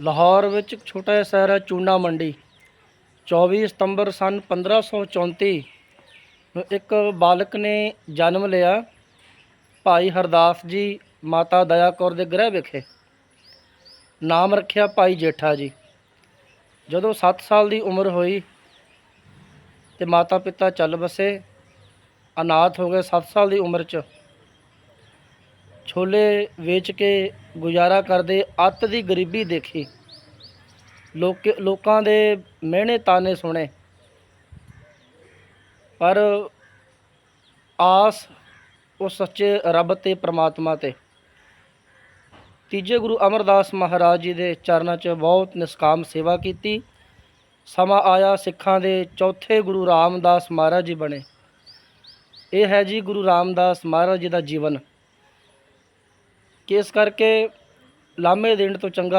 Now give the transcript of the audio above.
ਲਾਹੌਰ ਵਿੱਚ ਇੱਕ ਛੋਟਾ ਜਿਹਾ ਸ਼ਹਿਰ ਹੈ ਚੂਨਾ ਮੰਡੀ। 24 ਸਤੰਬਰ ਸਨ 1534 ਨੂੰ ਇੱਕ ਬਾਲਕ ਨੇ ਜਨਮ ਲਿਆ। ਭਾਈ ਹਰਦਾਸ ਜੀ ਮਾਤਾ ਦਇਆ ਕੌਰ ਦੇ ਗ੍ਰਹਿ ਵਿਖੇ। ਨਾਮ ਰੱਖਿਆ ਭਾਈ ਜੇਠਾ ਜੀ। ਜਦੋਂ 7 ਸਾਲ ਦੀ ਉਮਰ ਹੋਈ ਤੇ ਮਾਤਾ ਪਿਤਾ ਚੱਲ ਬਸੇ, ਅਨਾਥ ਹੋ ਗਏ 7 ਸਾਲ ਦੀ ਉਮਰ 'ਚ। ਛੋਲੇ ਵੇਚ ਕੇ ਗੁਜ਼ਾਰਾ ਕਰਦੇ ਅੱਤ ਦੀ ਗਰੀਬੀ ਦੇਖੀ। ਲੋਕ ਲੋਕਾਂ ਦੇ ਮਿਹਣੇ ਤਾਨੇ ਸੁਣੇ। ਪਰ ਆਸ ਉਹ ਸੱਚੇ ਰੱਬ ਤੇ ਪ੍ਰਮਾਤਮਾ ਤੇ। ਤੀਜੇ ਗੁਰੂ ਅਮਰਦਾਸ ਮਹਾਰਾਜ ਜੀ ਦੇ ਚਰਨਾਂ 'ਚ ਬਹੁਤ ਨਿਸਕਾਮ ਸੇਵਾ ਕੀਤੀ। ਸਮਾਂ ਆਇਆ ਸਿੱਖਾਂ ਦੇ ਚੌਥੇ ਗੁਰੂ ਰਾਮਦਾਸ ਮਹਾਰਾਜ ਜੀ ਬਣੇ। ਇਹ ਹੈ ਜੀ ਗੁਰੂ ਰਾਮਦਾਸ ਮਹਾਰਾਜ ਜੀ ਦਾ ਜੀਵਨ। ਕਿ ਇਸ ਕਰਕੇ ਲਾਮੇ ਦੇਣ ਤੋਂ ਚੰਗਾ